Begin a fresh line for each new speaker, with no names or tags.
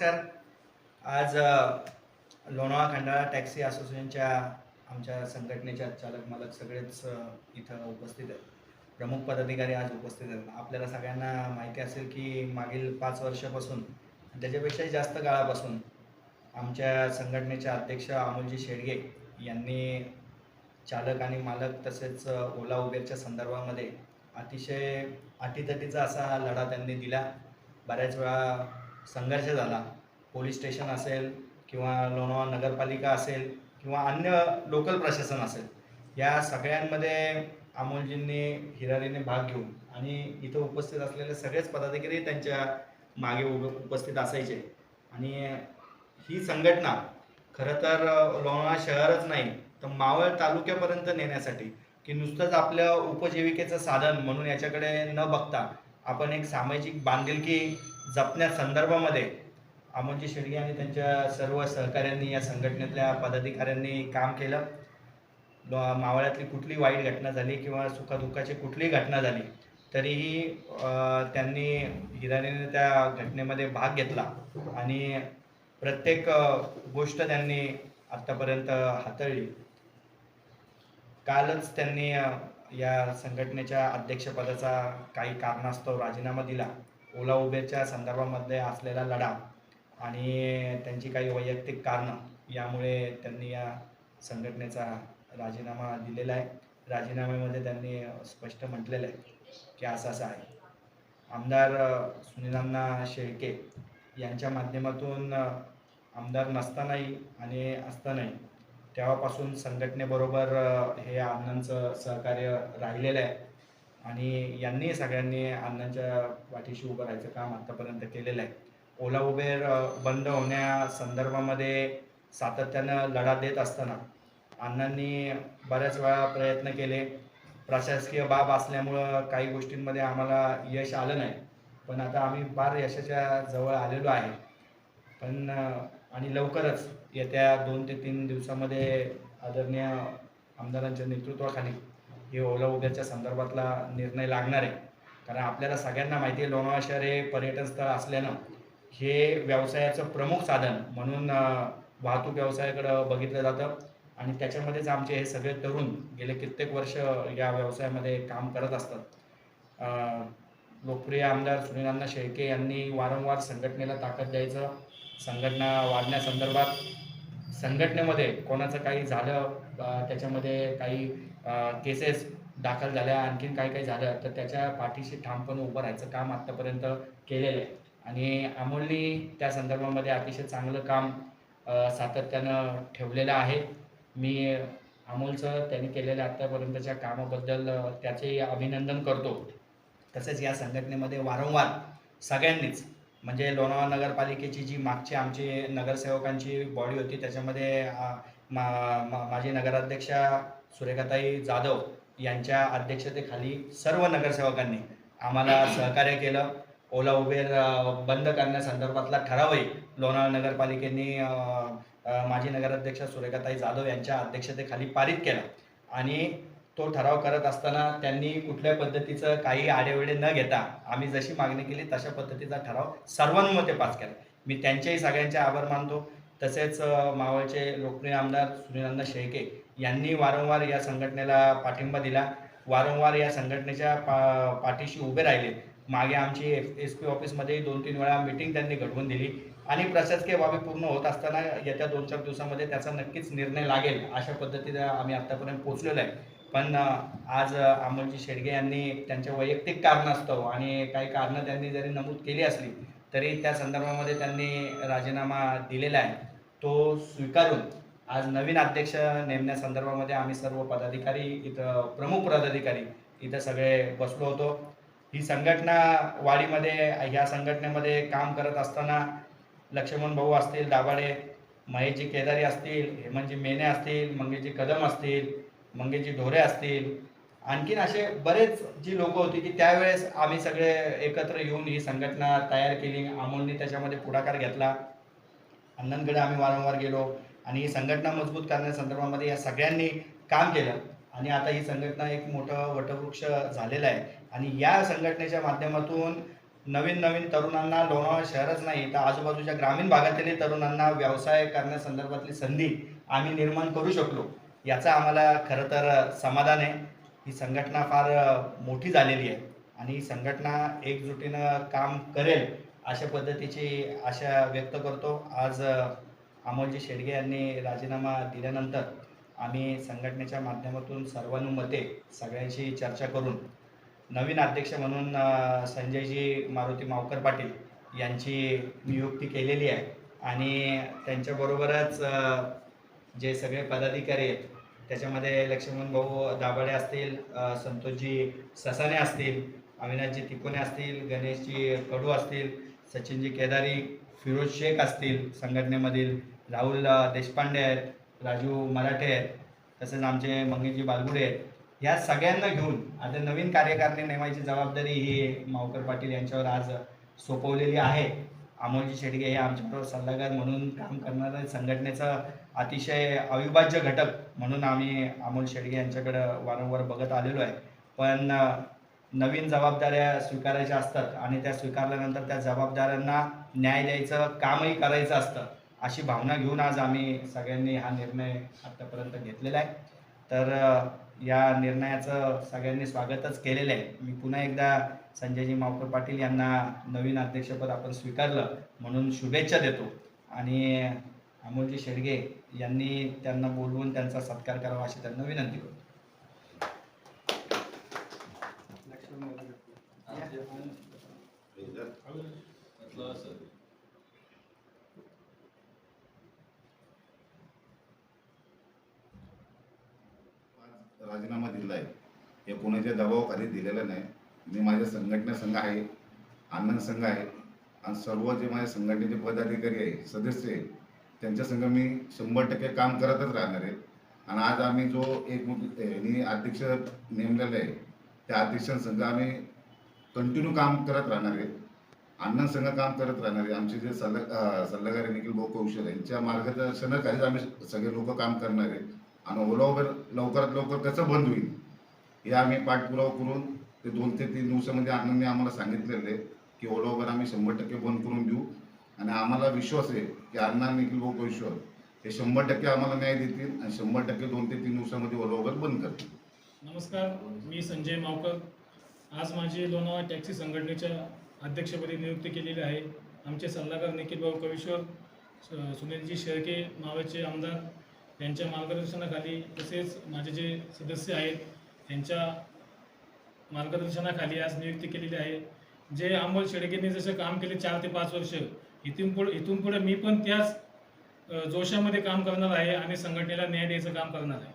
नमस्कार. आज लोणावळा खंडाळा टॅक्सी असोसिएशनच्या आमच्या संघटनेच्या चालक मालक सगळेच इथं उपस्थित आहेत. प्रमुख पदाधिकारी आज उपस्थित आहेत. आपल्याला सगळ्यांना माहिती असेल की मागील पाच वर्षापासून त्याच्यापेक्षाही जास्त काळापासून आमच्या संघटनेच्या अध्यक्ष अमोलजी शेडगे यांनी चालक आणि मालक तसेच ओला उबेरच्या संदर्भामध्ये अतिशय अटीतटीचा असा हा लढा त्यांनी दिला. बऱ्याच वेळा संघर्ष झाला. पोलीस स्टेशन असेल किंवा लोणावळा नगरपालिका असेल किंवा अन्य लोकल प्रशासन असेल या सगळ्यांमध्ये अमोलजींनी हिरारीने भाग घेऊन आणि इथं उपस्थित असलेले सगळेच पदाधिकारी त्यांच्या मागे उभ उपस्थित असायचे. आणि ही संघटना खरं तर लोणावळा शहरच नाही तर मावळ तालुक्यापर्यंत नेण्यासाठी की नुसतंच आपल्या उपजीविकेचं साधन म्हणून याच्याकडे न बघता आपण एक सामाजिक बांधिलकी जपण्या संदर्भामध्ये अमोलजी शेडगे आणि त्यांच्या सर्व सहकाऱ्यांनी या संघटनेतल्या पदाधिकाऱ्यांनी काम केलं. मावळ्यातली कुठली वाईट घटना झाली किंवा सुखदुःखाची कुठलीही घटना झाली तरीही अं, त्यांनी हिरारीने त्या घटनेमध्ये भाग घेतला आणि प्रत्येक गोष्ट त्यांनी आत्तापर्यंत हाताळली. कालच त्यांनी या संघटनेच्या अध्यक्षपदाचा काही कारणास्तव राजीनामा दिला. ओला उबेरच्या संदर्भामध्ये असलेला लढा आणि त्यांची काही वैयक्तिक कारणं यामुळे त्यांनी या संघटनेचा राजीनामा दिलेला आहे. राजीनाम्यामध्ये त्यांनी स्पष्ट म्हटलेलं आहे की असं असं आहे. आमदार सुनीलांना शेळके यांच्या माध्यमातून आमदार नसतानाही आणि असतानाही तेव्हापासून संघटनेबरोबर हे अण्णांचं सहकार्य राहिलेलं आहे. आणि यांनी सगळ्यांनी अण्णांच्या पाठीशी उभं राहायचं काम आत्तापर्यंत केलेलं आहे. ओला उबेर बंद होण्या संदर्भामध्ये सातत्यानं लढा देत असताना अण्णांनी बऱ्याच वेळा प्रयत्न केले. प्रशासकीय बाब असल्यामुळं काही गोष्टींमध्ये आम्हाला यश आलं नाही. पण आता आम्ही फार यशाच्या जवळ आलेलो आहे. पण आणि लवकरच येत्या दोन ते तीन दिवसामध्ये आदरणीय आमदारांच्या नेतृत्वाखाली हे ओला उबेरच्या संदर्भातला निर्णय लागणार आहे. कारण आपल्याला सगळ्यांना माहिती आहे लोणावळा शहर हे पर्यटन स्थळ असल्यानं हे व्यवसायाचं प्रमुख साधन म्हणून वाहतूक व्यवसायाकडं बघितलं जातं. आणि त्याच्यामध्येच आमचे हे सगळे तरुण गेले कित्येक वर्ष या व्यवसायामध्ये काम करत असतात. लोकप्रिय आमदार सुनीलांना शेळके यांनी वारंवार संघटनेला ताकद द्यायचं संघटना वाढण्यासंदर्भात संघटनेमध्ये कोणाचं काही झालं त्याच्यामध्ये काही केसेस दाखल झाल्या आणखीन काही काही झालं तर त्याच्या पाठीशी ठामपणे उभं राहायचं काम आत्तापर्यंत केलेलं आहे. आणि अमोलनी त्या संदर्भामध्ये अतिशय चांगलं काम सातत्यानं ठेवलेलं आहे. मी अमोलचं त्यांनी केलेल्या आत्तापर्यंतच्या कामाबद्दल त्याचे अभिनंदन करतो. तसेच या संघटनेमध्ये वारंवार सगळ्यांनीच म्हणजे लोणावळा नगरपालिकेची जी मागची आमची नगरसेवकांची बॉडी होती त्याच्यामध्ये मा माजी नगराध्यक्षा सुरेखाताई जाधव यांच्या अध्यक्षतेखाली सर्व नगरसेवकांनी आम्हाला सहकार्य केलं. ओला उबेर बंद करण्यासंदर्भातला ठरावही लोणावळा नगरपालिकेने माजी नगराध्यक्षा सुरेखाताई जाधव यांच्या अध्यक्षतेखाली पारित केला. आणि तो ठराव करत असताना त्यांनी कुठल्या पद्धतीचं काही आडेवेडे न घेता आम्ही जशी मागणी केली तशा पद्धतीचा ठराव सर्वानुमते पास केला. मी त्यांचेही सगळ्यांचे आभार मानतो. तसेच मावळचे लोकप्रिय आमदार सुनीलांना शेळके यांनी वारंवार या संघटनेला पाठिंबा दिला. वारंवार या संघटनेच्या पा पाठीशी उभे राहिले. मागे आमची एस पी ऑफिसमध्ये दोन तीन वेळा मीटिंग त्यांनी घडवून दिली. आणि प्रशासकीय बाबी पूर्ण होत असताना येत्या दोन चार दिवसामध्ये त्याचा नक्कीच निर्णय लागेल अशा पद्धतीने आम्ही आत्तापर्यंत पोहोचलेलो आहे. पण आज अमोलजी शेडगे यांनी त्यांच्या वैयक्तिक कारणास्तव आणि काही कारणं त्यांनी जरी नमूद केली असली तरी त्या संदर्भामध्ये त्यांनी राजीनामा दिलेला आहे. तो स्वीकारून आज नवीन अध्यक्ष नेमण्यासंदर्भामध्ये आम्ही सर्व पदाधिकारी इथं प्रमुख पदाधिकारी इथं सगळे बसलो होतो. ही संघटना वाडीमध्ये ह्या संघटनेमध्ये काम करत असताना लक्ष्मण भाऊ असतील दाभाडे महेशजी केदारी असतील हेमंतजी मेने असतील मंगेशजी कदम असतील मंगेची ढोरे असतील. आणखीन असे बरेच जी लोक होती की त्यावेळेस आम्ही सगळे एकत्र येऊन ही संघटना तयार केली. अमोलने त्याच्यामध्ये पुढाकार घेतला. अण्णांकडे आम्ही वारंवार गेलो. आणि ही संघटना मजबूत करण्यासंदर्भामध्ये या सगळ्यांनी काम केलं. आणि आता ही संघटना एक मोठं वटवृक्ष झालेलं आहे. आणि या संघटनेच्या माध्यमातून नवीन नवीन तरुणांना लोणावळा शहरच नाही तर आजूबाजूच्या ग्रामीण भागातील तरुणांना व्यवसाय करण्यासंदर्भातली संधी आम्ही निर्माण करू शकलो. याचा आम्हाला खरं तर समाधान आहे. ही संघटना फार मोठी झालेली आहे. आणि ही संघटना एकजुटीनं काम करेल अशा पद्धतीची आशा व्यक्त करतो. आज अमोलजी शेडगे यांनी राजीनामा दिल्यानंतर आम्ही संघटनेच्या माध्यमातून सर्वानुमते सगळ्यांशी चर्चा करून नवीन अध्यक्ष म्हणून संजयजी मारुती मावकर पाटील यांची नियुक्ती केलेली आहे. आणि त्यांच्याबरोबरच जे सगळे पदाधिकारी आहेत त्याच्यामध्ये लक्ष्मण भाऊ दाभाडे असतील संतोषजी ससाने असतील अविनाशजी तिकोने असतील गणेशजी कडू असतील सचिनजी केदारी फिरोज शेख असतील संघटनेमधील राहुल देशपांडे आहेत राजू मराठे आहेत तसेच आमचे मंगेशजी बालगुडे आहेत. या सगळ्यांना घेऊन आता नवीन कार्यकारणी नेमायची जबाबदारी ही मावकर पाटील यांच्यावर आज सोपवलेली आहे. अमोलजी शेडगे हे आमच्याबरोबर सल्लागार म्हणून काम करणारे संघटनेचा अतिशय अविभाज्य घटक म्हणून आम्ही अमोल शेडगे यांच्याकडं वारंवार बघत आलेलो आहे. पण नवीन जबाबदाऱ्या स्वीकारायच्या असतात आणि त्या स्वीकारल्यानंतर त्या जबाबदाऱ्यांना न्याय द्यायचं कामही करायचं असतं अशी भावना घेऊन आज आम्ही सगळ्यांनी हा निर्णय आत्तापर्यंत घेतलेला आहे. तर या निर्णयाचं सगळ्यांनी स्वागतच केलेलं आहे. मी पुन्हा एकदा संजयजी मावकर पाटील यांना नवीन अध्यक्षपद आपण स्वीकारलं म्हणून शुभेच्छा देतो. आणि अमोलजी शेडगे यांनी त्यांना बोलवून त्यांचा सत्कार करावा अशी त्यांना विनंती करतो.
राजीनामा दिला आहे हे कोणाच्या दबावाखाली दिलेलं नाही. मी माझ्या संघटना संघ आहे आनंद संघ आहे आणि सर्व जे माझ्या संघटनेचे पदाधिकारी आहे सदस्य आहे त्यांच्या संघ मी शंभर टक्के काम करतच राहणार आहे. आणि आज आम्ही जो एक यांनी अध्यक्ष नेमलेला आहे त्या अध्यक्षांसंघ आम्ही कंटिन्यू काम करत राहणार आहे. आनंद संघ काम करत राहणार आहे. आमचे जे सल्ला सल्लागार निखिल भाऊ कौशल यांच्या मार्गदर्शनाखालीच आम्ही सगळे लोक काम करणार आहे. आणि हो ओला लवकरात लवकर कसं बंद होईल? हे आम्ही पाठपुरावा करून ते दोन ते तीन दिवसामध्ये आनंदने आम्हाला सांगितलेलं आहे की हो ओला आम्ही शंभर टक्के बंद करून देऊ. आणि आम्हाला विश्वास आहे की अण्णा निखिल भाऊ हे शंभर टक्के आम्हाला न्याय देतील आणि शंभर टक्के दोन ते तीन दिवसामध्ये हो ओला बंद करतील.
नमस्कार मी संजय मावकर. आज माझी लोणावळा टॅक्सी संघटनेच्या अध्यक्षपदी नियुक्ती केलेली आहे. आमचे सल्लागार निखिल भाऊ कविश्वर सुनीलजी शेळके नावाचे आमदार त्यांच्या मार्गदर्शनाखाली तसेच माझे जे सदस्य आहेत त्यांच्या मार्गदर्शनाखाली आज नियुक्ती केलेली आहे. जे अमोल शेळकेंनी जसं काम केले चार ते पाच वर्ष इथून पुढे इथून पुढे मी पण त्याच जोशामध्ये काम करणार आहे आणि संघटनेला न्याय द्यायचं काम करणार आहे.